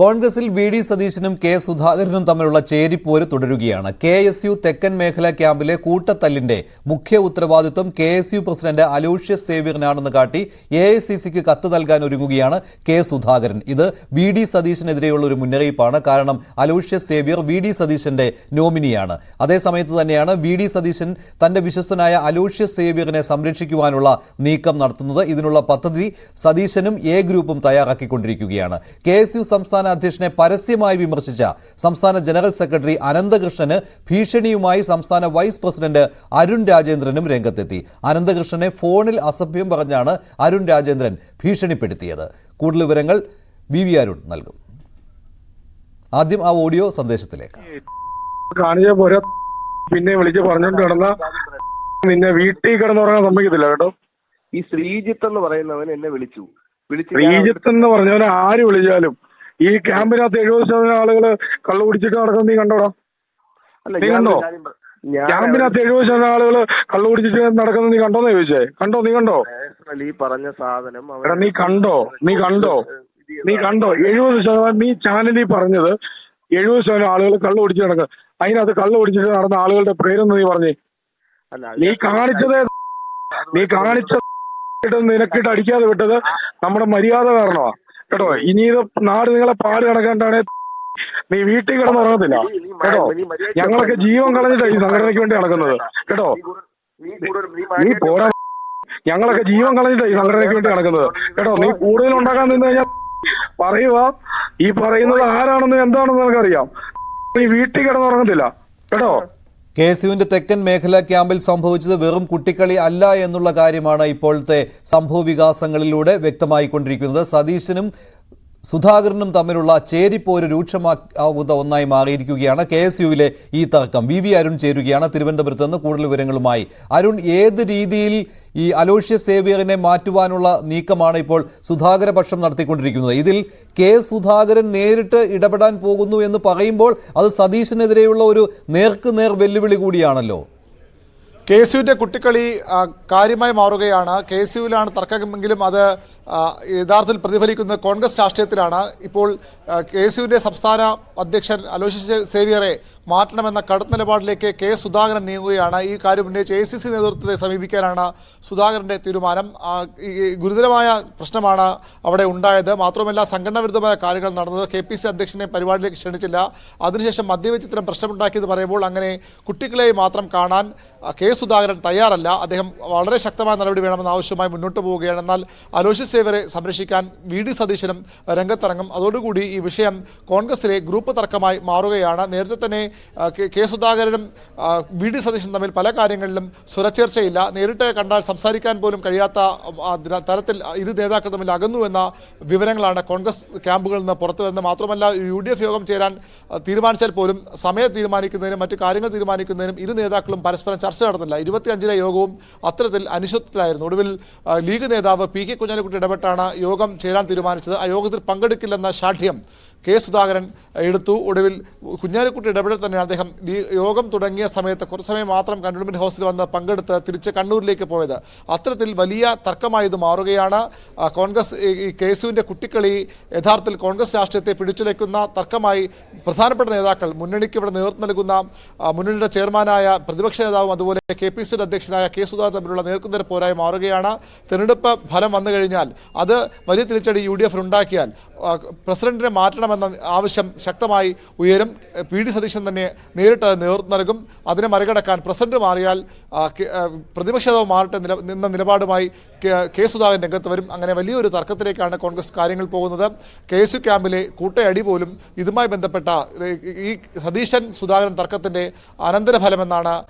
കോൺഗ്രസിൽ V D സതീശനും K സുധാകരനും തമ്മിലുള്ള ചേരിപ്പോര് തുടരുകയാണ്. കെ എസ് യു തെക്കൻ മേഖലാ ക്യാമ്പിലെ കൂട്ടത്തല്ലിന്റെ മുഖ്യ ഉത്തരവാദിത്വം K S U president Aloysius സേവ്യറിനാണെന്ന് കാട്ടി എ ഐ സി സിക്ക് കത്ത് നൽകാൻ ഒരുങ്ങുകയാണ് കെ സുധാകരൻ. ഇത് വി ഡി സതീശനെതിരെയുള്ള ഒരു മുന്നറിയിപ്പാണ്. കാരണം അലൂഷ്യസ് സേവ്യർ വി ഡി സതീശന്റെ നോമിനിയാണ്. അതേസമയത്ത് തന്നെയാണ് വി ഡി സതീശൻ തന്റെ വിശ്വസ്തനായ അലൂഷ്യസ് സേവ്യറിനെ സംരക്ഷിക്കുവാനുള്ള നീക്കം നടത്തുന്നത്. ഇതിനുള്ള പദ്ധതി സതീശനും എ ഗ്രൂപ്പും തയ്യാറാക്കിക്കൊണ്ടിരിക്കുകയാണ്. കെ എസ് യു സംസ്ഥാന അധ്യക്ഷനെ പരസ്യമായി വിമർശിച്ച സംസ്ഥാന ജനറൽ സെക്രട്ടറി അനന്തകൃഷ്ണന് ഭീഷണിയുമായി സംസ്ഥാന വൈസ് പ്രസിഡന്റ് അരുൺ രാജേന്ദ്രനും രംഗത്തെത്തി. അനന്തകൃഷ്ണനെ ഫോണിൽ അസഭ്യം പറഞ്ഞാണ് അരുൺ രാജേന്ദ്രൻ ഭീഷണിപ്പെടുത്തിയത്. കൂടുതൽ വിവരങ്ങൾ വി വി അരുൺ നൽകും. ആദ്യം ആ ഓഡിയോ സന്ദേശത്തിലേക്ക്. കാണിച്ച പോരാ പിന്നെ വിളിച്ച് പറഞ്ഞോണ്ട് കിടന്ന നിന്നെ വീട്ടിൽ കിടന്നുറങ്ങാൻ സമ്മതിക്കത്തില്ല കേട്ടോ. ഈ ശ്രീജിത്ത് എന്ന് പറയുന്നവൻ എന്നെ വിളിച്ചു. വിളിച്ചു ശ്രീജിത്ത് എന്ന് പറഞ്ഞവനെ ആര് വിളിച്ചാലും ഈ ക്യാമ്പിനകത്ത് എഴുപത് ശതമാനം ആളുകൾ കള്ളു കുടിച്ചിട്ട് നടക്കുന്നത് നീ കണ്ടോടാ? നീ കണ്ടോ? ക്യാമ്പിനകത്ത് എഴുപത് ശതമാനം ആളുകൾ കള്ളു കുടിച്ചിട്ട് നടക്കുന്നത് നീ കണ്ടോന്ന് ചോദിച്ചേ? കണ്ടോ? നീ കണ്ടോ? ഈ പറഞ്ഞ സാധനം എടാ നീ കണ്ടോ? നീ കണ്ടോ? നീ കണ്ടോ? എഴുപത് ശതമാനം നീ ചാനലിൽ പറഞ്ഞത് എഴുപത് ശതമാനം ആളുകൾ കള്ളു കുടിച്ച് നടക്കുക അതിനകത്ത് കള്ളു കുടിച്ചിട്ട് നടന്ന ആളുകളുടെ പേരെന്ന് നീ പറഞ്ഞേ. നീ കാണിച്ചത് നീ കാണിച്ച നിനക്കിട്ട് അടിക്കാതെ വിട്ടത് നമ്മുടെ മര്യാദ കാരണമാ. കേട്ടോ ഇനി ഇത് നാട് നിങ്ങളെ പാട് കിടക്കേണ്ടാണ് നീ വീട്ടിൽ കിടന്നുറങ്ങത്തില്ല കേട്ടോ ഞങ്ങളൊക്കെ ജീവൻ കളഞ്ഞിട്ടാണ് ഈ സംഘടനയ്ക്ക് വേണ്ടി നടക്കുന്നത്. കേട്ടോ നീ പോരാ ഞങ്ങളൊക്കെ ജീവൻ കളഞ്ഞിട്ടാണ് ഈ സംഘടനയ്ക്ക് വേണ്ടി നടക്കുന്നത്. കേട്ടോ നീ കൂടുതൽ ഉണ്ടാക്കാൻ നിന്ന് കഴിഞ്ഞാൽ പറയുക ഈ പറയുന്നത് ആരാണെന്ന് എന്താണെന്ന് നിനക്കറിയാം. നീ വീട്ടിൽ കിടന്നുറങ്ങത്തില്ല കേട്ടോ കെ എസ് യുവിന്റെ തെക്കൻ മേഖലാ ക്യാമ്പിൽ സംഭവിച്ചത് വെറും കുട്ടിക്കളി അല്ല എന്നുള്ള കാര്യമാണ് ഇപ്പോഴത്തെ സംഭവ വികാസങ്ങളിലൂടെ വ്യക്തമായിക്കൊണ്ടിരിക്കുന്നത്. സതീശനും സുധാകരനും തമ്മിലുള്ള ചേരിപ്പോര് രൂക്ഷമാകുന്ന ഒന്നായി മാറിയിരിക്കുകയാണ് കെ എസ് യുവിലെ ഈ തർക്കം. വി വി അരുൺ ചേരുകയാണ് തിരുവനന്തപുരത്ത് നിന്ന് കൂടുതൽ വിവരങ്ങളുമായി. അരുൺ ഏത് രീതിയിൽ ഈ അലോഷ്യ സേവിയറിനെ മാറ്റുവാനുള്ള നീക്കമാണ് ഇപ്പോൾ സുധാകര പക്ഷം നടത്തിക്കൊണ്ടിരിക്കുന്നത്? ഇതിൽ കെ സുധാകരൻ നേരിട്ട് ഇടപെടാൻ പോകുന്നു എന്ന് പറയുമ്പോൾ അത് സതീശനെതിരെയുള്ള ഒരു നേർക്ക് നേർ വെല്ലുവിളി കൂടിയാണല്ലോ. കെ എസ് യുവിന്റെ കുട്ടിക്കളി കാര്യമായി മാറുകയാണ്. കെ എസ് യുവിലാണ് തർക്കമെങ്കിലും അത് യഥാർത്ഥത്തിൽ പ്രതിഫലിക്കുന്നത് കോൺഗ്രസ് രാഷ്ട്രീയത്തിലാണ് ഇപ്പോൾ കെ എസ് യുവിന്റെ സംസ്ഥാന അധ്യക്ഷൻ അലോഷ്യസ് സേവിയറെ മാറ്റണമെന്ന കടുത്ത നിലപാടിലേക്ക് കെ സുധാകരൻ നീങ്ങുകയാണ്. ഈ കാര്യം ഉന്നയിച്ച് എ സി സി നേതൃത്വത്തെ സമീപിക്കാനാണ് സുധാകരന്റെ തീരുമാനം. ഈ ഗുരുതരമായ പ്രശ്നമാണ് അവിടെ ഉണ്ടായത്. മാത്രമല്ല സംഘടനാവിരുദ്ധമായ കാര്യങ്ങൾ നടന്നത്. കെ പി സി അധ്യക്ഷനെ പരിപാടിയിലേക്ക് ക്ഷണിച്ചില്ല. അതിനുശേഷം മദ്യവെച്ച് ഇത്തരം പ്രശ്നമുണ്ടാക്കിയെന്ന് പറയുമ്പോൾ അങ്ങനെ കുട്ടികളെ മാത്രം കാണാൻ കെ സുധാകരൻ തയ്യാറല്ല. അദ്ദേഹം വളരെ ശക്തമായ നടപടി വേണമെന്ന് ആവശ്യമായി മുന്നോട്ട് പോവുകയാണ്. എന്നാൽ അലോഷ്യസ് സേവരെ സംരക്ഷിക്കാൻ വി ഡി സതീശനും രംഗത്തിറങ്ങും. അതോടുകൂടി ഈ വിഷയം കോൺഗ്രസിലെ ഗ്രൂപ്പ് തർക്കമായി മാറുകയാണ്. നേരത്തെ തന്നെ കെ- സുധാകരനും വി ഡി സതീശനും തമ്മിൽ പല കാര്യങ്ങളിലും സ്വരച്ചേർച്ചയില്ല. നേരിട്ട് കണ്ടാൽ സംസാരിക്കാൻ പോലും കഴിയാത്ത തരത്തിൽ ഇരു നേതാക്കൾ തമ്മിൽ അകന്നു എന്ന വിവരങ്ങളാണ് കോൺഗ്രസ് ക്യാമ്പുകളിൽ നിന്ന് പുറത്തു വരുന്നത് മാത്രമല്ല യു ഡി എഫ് യോഗം ചേരാൻ തീരുമാനിച്ചാൽ പോലും സമയം തീരുമാനിക്കുന്നതിനും മറ്റു കാര്യങ്ങൾ തീരുമാനിക്കുന്നതിനും ഇരു നേതാക്കളും പരസ്പരം ചർച്ച നടത്തില്ല ഇരുപത്തിയഞ്ചിലെ യോഗവും അത്തരത്തിൽ അനിശ്ചിതത്തിലായിരുന്നു. ഒടുവിൽ ലീഗ് നേതാവ് പി കെ കുഞ്ഞാലിക്കുട്ടി ഇടപെട്ടാണ് യോഗം ചേരാൻ തീരുമാനിച്ചത്. ആ യോഗത്തിൽ പങ്കെടുക്കില്ലെന്ന ശാഠ്യം കെ സുധാകരൻ എടുത്തു. ഒടുവിൽ കുഞ്ഞാലിക്കുട്ടി ഇടപെടൽ തന്നെ അദ്ദേഹം യോഗം തുടങ്ങിയ സമയത്ത് കുറച്ച് സമയം മാത്രം കണ്ടോൺമെന്റ് ഹൗസിൽ വന്ന് പങ്കെടുത്ത് തിരിച്ച് കണ്ണൂരിലേക്ക് പോയത്. അത്തരത്തിൽ വലിയ തർക്കമായി ഇത് മാറുകയാണ് കോൺഗ്രസ് ഈ- കേസുവിന്റെ കുട്ടിക്കളി യഥാർത്ഥത്തിൽ കോൺഗ്രസ് രാഷ്ട്രീയത്തെ പിടിച്ചുലയ്ക്കുന്ന തർക്കമായി പ്രധാനപ്പെട്ട നേതാക്കൾ മുന്നണിക്ക് ഇവിടെ നേതൃത്വം നൽകുന്ന മുന്നണിയുടെ ചെയർമാനായ പ്രതിപക്ഷ നേതാവും അതുപോലെ കെ പി സിയുടെ അധ്യക്ഷനായ കെ സുധാകരൻ തമ്മിലുള്ള നേർക്കുനേർ പോരായി മാറുകയാണ്. തെരഞ്ഞെടുപ്പ് ഫലം വന്നു കഴിഞ്ഞാൽ അത് വലിയ തിരിച്ചടി യു ഡി എഫിൽ ഉണ്ടാക്കിയാൽ പ്രസിഡന്റിനെ മാറ്റണമെന്ന ആവശ്യം ശക്തമായി ഉയരും. പി ഡി സതീശൻ തന്നെ നേരിട്ട് നേതൃത്വം നൽകും. അതിനെ മറികടക്കാൻ പ്രസിഡന്റ് മാറിയാൽ പ്രതിപക്ഷതാവ് മാറട്ടെ നില നിന്ന നിലപാടുമായി കെ- സുധാകരൻ രംഗത്ത് വരും. അങ്ങനെ വലിയൊരു തർക്കത്തിലേക്കാണ് കോൺഗ്രസ് കാര്യങ്ങൾ പോകുന്നത്. കെ എസ് യു ക്യാമ്പിലെ കൂട്ടയടി പോലും ഇതുമായി ബന്ധപ്പെട്ട ഈ സതീശൻ സുധാകരൻ തർക്കത്തിന്റെ അനന്തരഫലമെന്നാണ്